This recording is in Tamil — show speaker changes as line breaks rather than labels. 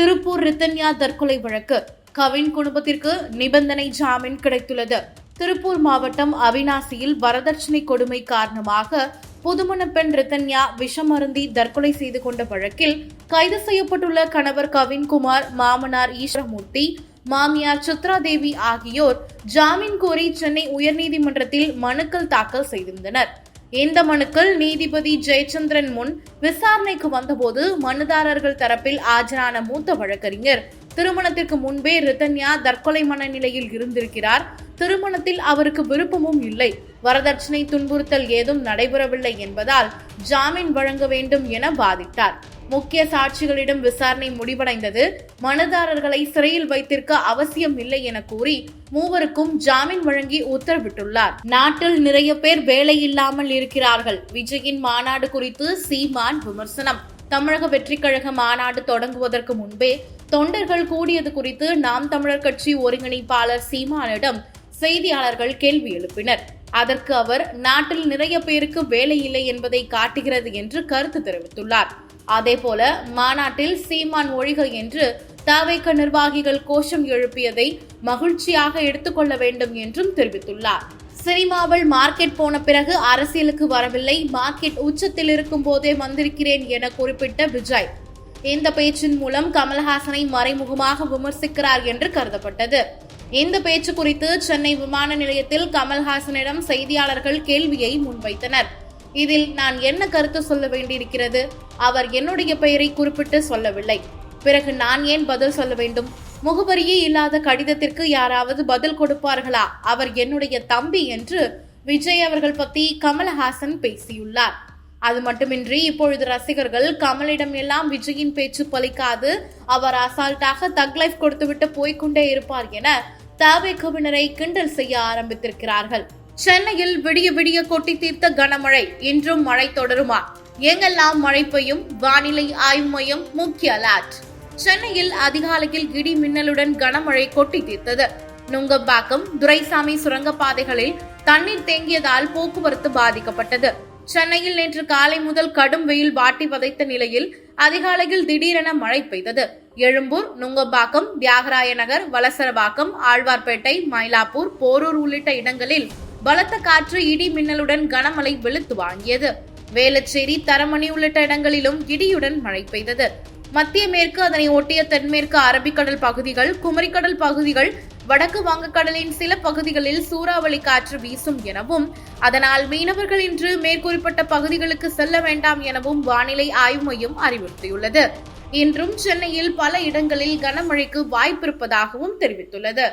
திருப்பூர் ரித்தன்யா தற்கொலை வழக்கு. கவின் குடும்பத்திற்கு நிபந்தனை ஜாமீன் கிடைத்துள்ளது. திருப்பூர் மாவட்டம் அவினாசியில் வரதட்சணை கொடுமை காரணமாக புதுமண பெண் ரித்தன்யா விஷமருந்தி தற்கொலை செய்து கொண்ட வழக்கில் கைது செய்யப்பட்டுள்ள கணவர் கவின்குமார் மாமனார் ஈஸ்வரமூர்த்தி மாமியார் சித்ரா தேவி ஆகியோர் ஜாமீன் கோரி சென்னை உயர்நீதிமன்றத்தில் மனுக்கள் தாக்கல் செய்திருந்தனர். இந்த மனுக்கள் நீதிபதி ஜெயச்சந்திரன் முன் விசாரணைக்கு வந்தபோது மனுதாரர்கள் தரப்பில் ஆஜரான மூத்த வழக்கறிஞர். திருமணத்திற்கு முன்பே ரிதன்யா தற்கொலை மனநிலையில் இருந்திருக்கிறார். திருமணத்தில் அவருக்கு விருப்பமும் இல்லை. வரதட்சணை துன்புறுத்தல் ஏதும் நடைபெறவில்லை என்பதால் ஜாமீன் வழங்க வேண்டும் என வாதிட்டார். முக்கிய சாட்சிகளிடம் விசாரணை முடிவடைந்தது. மனுதாரர்களை சிறையில் வைத்திருக்க அவசியம் இல்லை என கூறி மூவருக்கும் ஜாமீன் வழங்கி உத்தரவிட்டுள்ளார். நாட்டில் நிறைய பேர் வேலை இல்லாமல் இருக்கிறார்கள். விஜயின் மாநாடு குறித்து சீமான் விமர்சனம். தமிழக வெற்றிக் கழக மாநாடு தொடங்குவதற்கு முன்பே தொண்டர்கள் கூடியது குறித்து நாம் தமிழர் கட்சி ஒருங்கிணைப்பாளர் சீமானிடம் செய்தியாளர்கள் கேள்வி எழுப்பினர். அதற்கு அவர் நாட்டில் நிறைய பேருக்கு வேலை இல்லை என்பதை காட்டுகிறது என்று கருத்து தெரிவித்துள்ளார். அதேபோல மாநாட்டில் சீமான் ஒழிக என்று தாவைக்க நிர்வாகிகள் கோஷம் எழுப்பியதை மகிழ்ச்சியாக எடுத்துக்கொள்ள வேண்டும் என்றும் தெரிவித்துள்ளார். சினிமாவில் மார்க்கெட் போன பிறகு அரசியலுக்கு வரவில்லை. மார்க்கெட் உச்சத்தில் இருக்கும் போதே வந்திருக்கிறேன் என குறிப்பிட்ட விஜய் இந்த பேச்சின் மூலம் கமல்ஹாசனை மறைமுகமாக விமர்சிக்கிறார் என்று கருதப்பட்டது. இந்த பேச்சு குறித்து சென்னை விமான நிலையத்தில் கமல்ஹாசனிடம் செய்தியாளர்கள் கேள்வியை முன்வைத்தனர். இதில் நான் என்ன கருத்து சொல்ல வேண்டியிருக்கிறது? அவர் என்னுடைய பெயரை குறிப்பிட்டு சொல்லவில்லை. பிறகு நான் ஏன் பதில் சொல்ல வேண்டும்? முகவரியே இல்லாத கடிதத்திற்கு யாராவது பதில் கொடுப்பார்களா? அவர் என்னுடைய தம்பி என்று விஜய் அவர்கள் பத்தி கமல்ஹாசன் பேசியுள்ளார். அது மட்டுமின்றி இப்பொழுது ரசிகர்கள் கமலிடம் எல்லாம் விஜயின் பேச்சு பலிக்காது அவர் அசால்ட்டாக தக் லைஃப் கொடுத்துவிட்டு போய்க்கொண்டே இருப்பார் என தாவேக்குவினரை கிண்டல் செய்ய ஆரம்பித்திருக்கிறார்கள். சென்னையில் விடிய விடிய கொட்டி தீர்த்த கனமழை இன்றும் மழை தொடருமா? எங்கெல்லாம் மழை பெய்யும்? வானிலை ஆய்வு மையம் முக்கிய அலர்ட். சென்னையில் அதிகாலையில் இடி மின்னலுடன் கனமழை கொட்டி தீர்த்தது. நுங்கம்பாக்கம் துரைசாமி சுரங்கப்பாதைகளில் தண்ணீர் தேங்கியதால் போக்குவரத்து பாதிக்கப்பட்டது. சென்னையில் நேற்று காலை முதல் கடும் வெயில் வாட்டி வதைத்த நிலையில் அதிகாலையில் திடீரென மழை பெய்தது. எழும்பூர் நுங்கம்பாக்கம் தியாகராய நகர் வலசரபாக்கம் ஆழ்வார்பேட்டை மயிலாப்பூர் போரூர் உள்ளிட்ட இடங்களில் பலத்த காற்று இடி மின்னலுடன் கனமழை வெளுத்து வாங்கியது. வேலச்சேரி தரமணி உள்ளிட்ட இடங்களிலும் இடியுடன் மழை பெய்தது. மத்திய மேற்கு அதனை ஒட்டிய தென்மேற்கு அரபிக்கடல் பகுதிகள் குமரிக்கடல் பகுதிகள் வடக்கு வங்கக்கடலின் சில பகுதிகளில் சூறாவளி காற்று வீசும் எனவும் அதனால் மீனவர்கள் இன்று மேற்குறிப்பிட்ட பகுதிகளுக்கு செல்ல வேண்டாம் எனவும் வானிலை ஆய்வு மையம் அறிவுறுத்தியுள்ளது. இன்றும் சென்னையில் பல இடங்களில் கனமழைக்கு வாய்ப்பிருப்பதாகவும் தெரிவித்துள்ளது.